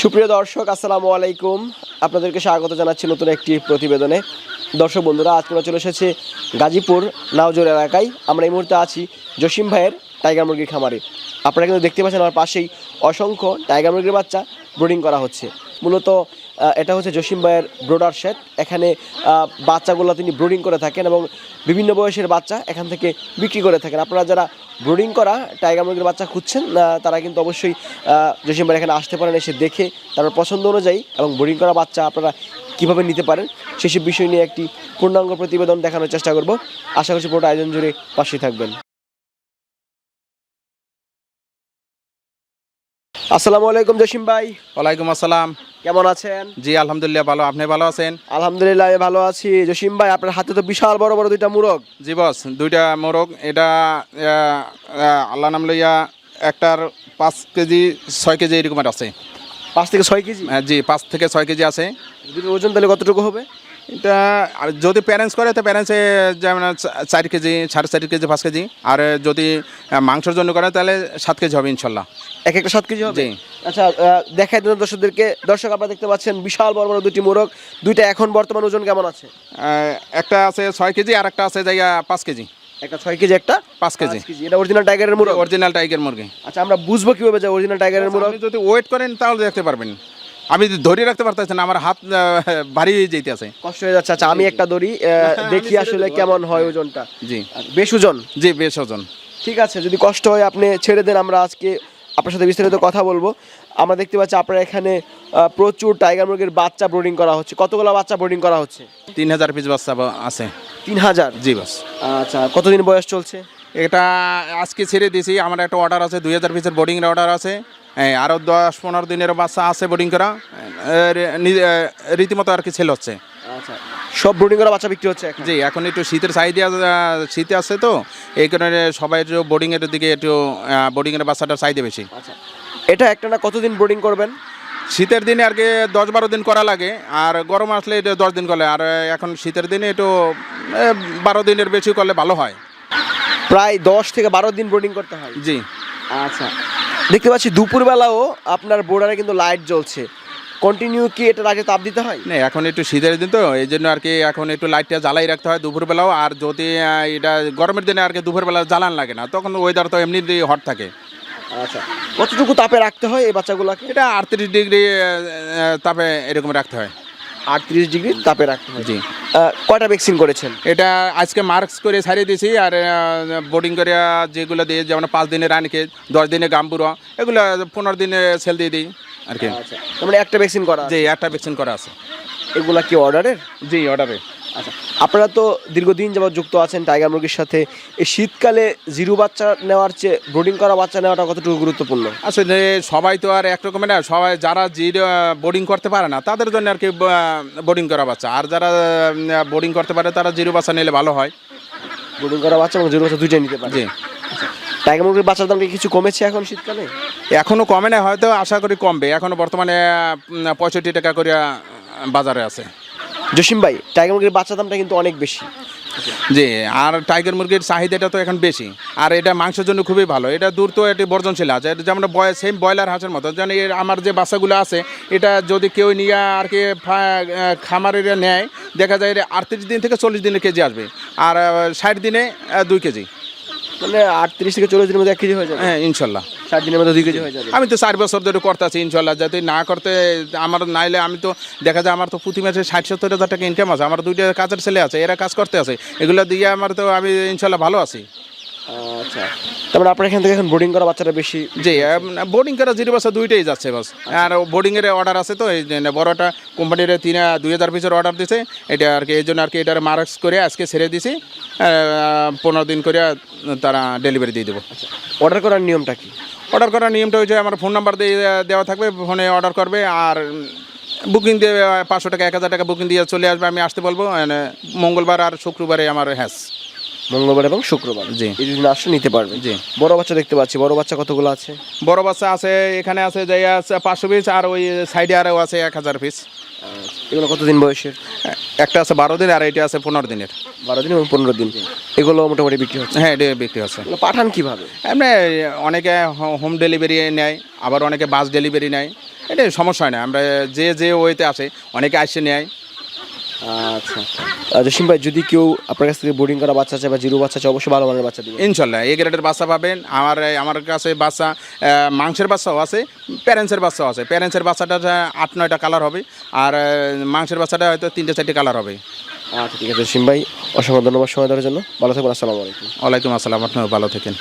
সুপ্রিয় দর্শক, আসসালামু আলাইকুম। আপনাদেরকে স্বাগত জানাচ্ছি নতুন একটি প্রতিবেদনে। দর্শক বন্ধুরা, আজ আমরা চলে এসেছে গাজীপুর নাওজোর এলাকায়। আমরা এই মুহূর্তে আছি জসিম ভাইয়ের টাইগার মুরগির খামারে। আপনারা কিন্তু দেখতে পাচ্ছেন, আমার পাশেই অসংখ্য টাইগার মুরগির বাচ্চা ব্রুডিং করা হচ্ছে। মূলত এটা হচ্ছে জসিম ভাইয়ের ব্রোডার শেড এখানে বাচ্চাগুলো তিনি ব্রুডিং করে থাকেন এবং বিভিন্ন বয়সের বাচ্চা এখান থেকে বিক্রি করে থাকেন। আপনারা যারা ব্রুডিং করা টাইগার মুরগির বাচ্চা খুঁজছেন তারা কিন্তু অবশ্যই জসিম ভাইয়ের এখানে আসতে পারেন, এসে দেখে তারপর পছন্দ অনুযায়ী এবং ব্রুডিং করা বাচ্চা আপনারা কীভাবে নিতে পারেন, সেসব বিষয় নিয়ে একটি পূর্ণাঙ্গ প্রতিবেদন দেখানোর চেষ্টা করব। আশা করছি পুরোটা আয়োজন জুড়ে পাশে থাকবেন। আসসালামু আলাইকুম জসিম ভাই। ওয়ালাইকুম আসসালাম। কেমন আছেন? জি আলহামদুলিল্লাহ ভালো। আপনি ভালো আছেন? আলহামদুলিল্লাহ আমি ভালো আছি। জসিম ভাই আপনার হাতে তো বিশাল বড় বড় দুইটা মোরগ। জি বস দুইটা মোরগ। এটা আল্লাহ নাম লইয়া একটার পাঁচ কেজি ছয় কেজি এরকম আছে। পাঁচ থেকে ছয় কেজি? আহ, জি পাঁচ থেকে ছয় কেজি আছে। দুটোর ওজন তাহলে কতটুকু হবে? এটা আর যদি প্যারেন্টস করে তো প্যারেন্টসে যেমন চার কেজি সাড়ে চার কেজি পাঁচ কেজি। আর যদি মাংসের জন্য করে তাহলে সাত কেজি হবে ইনশাল্লাহ। এক একটা সাত কেজি হবে? আচ্ছা দেখাই দেন দর্শকদেরকে। দর্শক আপনারা দেখতে পাচ্ছেন বিশাল বড় বড় দুটি মোরগ। দুইটা এখন বর্তমান ওজন কেমন আছে? একটা আছে ছয় কেজি আর একটা আছে জায়গা পাঁচ কেজি। একটা ছয় কেজি একটা পাঁচ কেজি। এটা অরিজিনাল টাইগারের মুরগ? অরিজিনাল টাইগার মুরগি। আচ্ছা আমরা বুঝব কীভাবে যে অরিজিনাল টাইগারের মুরগ? যদি ওয়েট করেন তাহলে দেখতে পারবেন। আমি যদি ধরে রাখতে পারতেছি না আমার হাত ভারী হয়ে যেতে আছে। কষ্ট হয়ে যাচ্ছে। আচ্ছা আমি একটা দড়ি দেখি আসলে কেমন হয় ওজনটা। জি। আচ্ছা, বেশ ওজন? জি বেশ ওজন। ঠিক আছে যদি কষ্ট হয় আপনি ছেড়ে দেন আমরা আজকে আপনার সাথে বিস্তারিত কথা বলব। আমরা দেখতে পাচ্ছি আপনার এখানে প্রচুর টাইগার মুরগির বাচ্চা ব্রোডিং করা হচ্ছে। কতগুলো বাচ্চা ব্রোডিং করা হচ্ছে? তিন হাজার পিস বাচ্চা আছে। তিন হাজার জি বাস। আচ্ছা কতদিন বয়স চলছে? এটা আজকে ছেড়ে দিয়েছি আমার একটা অর্ডার আছে দুই হাজার পিসের বোর্ডিংয়ের অর্ডার আছে। আরও দশ পনেরো দিনের বাচ্চা আছে বোর্ডিং করা। রীতিমতো আর কি ছেলে হচ্ছে। আচ্ছা সব বোর্ডিং করা বাচ্চা বিক্রি হচ্ছে জি এখন একটু শীতের চাহিদা শীতে আছে তো এই কারণে সবাই একটু বোর্ডিংয়ের দিকে একটু বোর্ডিংয়ের বাচ্চাটার চাহিদা বেশি। আচ্ছা এটা একটা না কতদিন বোর্ডিং করবেন? শীতের দিনে আর কি দশ বারো দিন করা লাগে আর গরম আসলে এটা দশ দিন করে আর এখন শীতের দিনে একটু বারো দিনের বেশি করলে ভালো হয়। প্রায় দশ থেকে বারো দিন বোর্ডিং করতে হয়। জি। আচ্ছা। দেখতে পাচ্ছি দুপুরবেলাও আপনার বোর্ডারে কিন্তু লাইট জ্বলছে। কন্টিনিউ কি এটার আগে তাপ দিতে হয়? না এখন একটু শীতের দিন তো এই জন্য আর কি এখন একটু লাইটটা জ্বালাই রাখতে হয় দুপুরবেলাও আর যদি এটা গরমের দিনে আর কি দুপুরবেলা জ্বালান লাগে না তখন ওয়েদার তো এমনি হট থাকে। আচ্ছা কতটুকু তাপে রাখতে হয় এই বাচ্চাগুলোকে? এটা আটত্রিশ ডিগ্রি তাপে এরকম রাখতে হয়। আটত্রিশ ডিগ্রি তাপে রাখতে হয়। জি। কয়টা ভ্যাকসিন করেছেন? এটা আজকে মার্কস করে ছাড়িয়ে দিয়েছি আর বোর্ডিং করে যেগুলো দিয়ে যেমন পাঁচ দিনে রানকে দশ দিনে গাম্বুরা এগুলো পনেরো দিনে সেল দিয়ে দিই আর কি। আচ্ছা মানে একটা ভ্যাকসিন করা জি একটা ভ্যাকসিন করা আছে। এগুলা কি অর্ডারের জি অর্ডারে আচ্ছা আপনারা তো দীর্ঘদিন যাবত যুক্ত আছেন টাইগার মুরগির সাথে এই শীতকালে জিরো বাচ্চা নেওয়ার চেয়ে ব্রোডিং করা বাচ্চা নেওয়াটা কতটুকু গুরুত্বপূর্ণ? আসলে সবাই তো আর একরকমের না সবাই যারা জিরো বোর্ডিং করতে পারে না তাদের জন্য আর কি বোর্ডিং করা বাচ্চা। আর যারা বোর্ডিং করতে পারে তারা জিরো বাচ্চা নিলে ভালো হয়। ব্রোডিং করা বাচ্চা এবং জিরো বাচ্চা দুইটাই নিতে পারে। জি। টাইগার মুরগির বাচ্চার দাম কি কিছু কমেছে এখন শীতকালে? এখনও কমে না হয়তো আশা করি কমবে। এখনও বর্তমানে পঁয়ষট্টি টাকা করে বাজারে আছে। জসিম ভাই টাইগার মুরগির বাচ্চা দামটা কিন্তু অনেক বেশি। জি আর টাইগার মুরগির চাহিদাটা তো এখন বেশি। আর এটা মাংসের জন্য খুবই ভালো। এটা দূর তো এটি বর্জনশীল আছে। এটা যেমন বয় সেম ব্রয়লার হাঁসের মতো। যেন আমার যে বাচ্চাগুলো আছে এটা যদি কেউ নিয়ে আর কি খামারের নেয় দেখা যায় এটা আটত্রিশ দিন থেকে চল্লিশ দিনের কেজি আসবে। আর ষাট দিনে দুই কেজি। মানে আটত্রিশ থেকে চল্লিশ দিনের মধ্যে এক কেজি হয়ে যাবে। হ্যাঁ ইনশাল্লাহ। ষাট দিনের মধ্যে দুই কেজি হয়ে যাবে। আমি তো চার বছর ধরে করতে আছি ইনশাল্লাহ যাতে না করতে আমার নাইলে আমি তো দেখা যায় আমার তো প্রতি মাসে ষাট সত্তর হাজার টাকা ইনকাম আছে আমার দুইটা কাজের ছেলে আছে এরা কাজ করতে আছে। এগুলো দিয়ে আমার তো আমি ইনশাল্লাহ ভালো আছি। আচ্ছা। তারপরে আপনার এখান থেকে এখন বোর্ডিং করা বাচ্চাটা বেশি? জি বোর্ডিং করা জিরো বাসা দুইটাই যাচ্ছে বাস। আর বোর্ডিংয়ের অর্ডার আছে তো এই বড়টা কোম্পানির তিন দুই হাজার পিসের অর্ডার দিছে। এটা আর কি এই জন্য আর কি এটার মার্কস করে আজকে ছেড়ে দিছি। পনেরো দিন করে তারা ডেলিভারি দিয়ে দেবো। অর্ডার করার নিয়মটা কি? অর্ডার করার নিয়মটা হচ্ছে আমার ফোন নাম্বার দিয়ে দেওয়া থাকবে ফোনে অর্ডার করবে আর বুকিং দিয়ে পাঁচশো টাকা এক হাজার টাকা বুকিং দিয়ে চলে আসবে আমি আসতে বলব and, মঙ্গলবার আর শুক্রবারে আমার হ্যাঁ মঙ্গলবার এবং শুক্রবার। জি। এই দুদিন আসলে নিতে পারবেন। জি। বড় বাচ্চা দেখতে পাচ্ছি। বড় বাচ্চা কতগুলো আছে? বড় বাচ্চা আছে এখানে আছে যাই আছে পাঁচশো পিস আর ওই সাইডে আরও আছে এক হাজার পিস। এগুলো কতদিন বয়সের? একটা আছে বারো দিন আর এটা আছে পনেরো দিনের। বারো দিন এবং পনেরো দিন। এগুলো মোটামুটি বিক্রি হচ্ছে? হ্যাঁ এটা বিক্রি হচ্ছে। পাঠান কীভাবে? এমনি অনেকে হোম ডেলিভারি নেয় আবার অনেকে বাস ডেলিভারি নেয়। এটা সমস্যা হয় না। আমরা যে যে ওয়েতে আসে অনেকে আসে নেয়। আচ্ছা। জসিম ভাই যদি কেউ আপনার কাছ থেকে বোর্ডিং করা বাচ্চা চায় বা জিরো বাচ্চা চায় অবশ্যই ভালো মানের বাচ্চা দিবেন। ইনশাল্লাহ এই গ্রেডের বাচ্চা পাবেন। আমার আমার কাছে বাচ্চা মাংসের বাচ্চাও আছে প্যারেন্টসের বাচ্চাও আছে। প্যারেন্টসের বাচ্চাটা আট নয়টা কালার হবে আর মাংসের বাচ্চাটা হয়তো তিনটে চারটে কালার হবে। আচ্ছা ঠিক আছে জসিম ভাই অসংখ্য ধন্যবাদ সময় দেওয়ার জন্য। ভালো থাকবেন আসসালামু আলাইকুম। ওয়ালাইকুম আসসালাম আপনার ভালো থাকেন।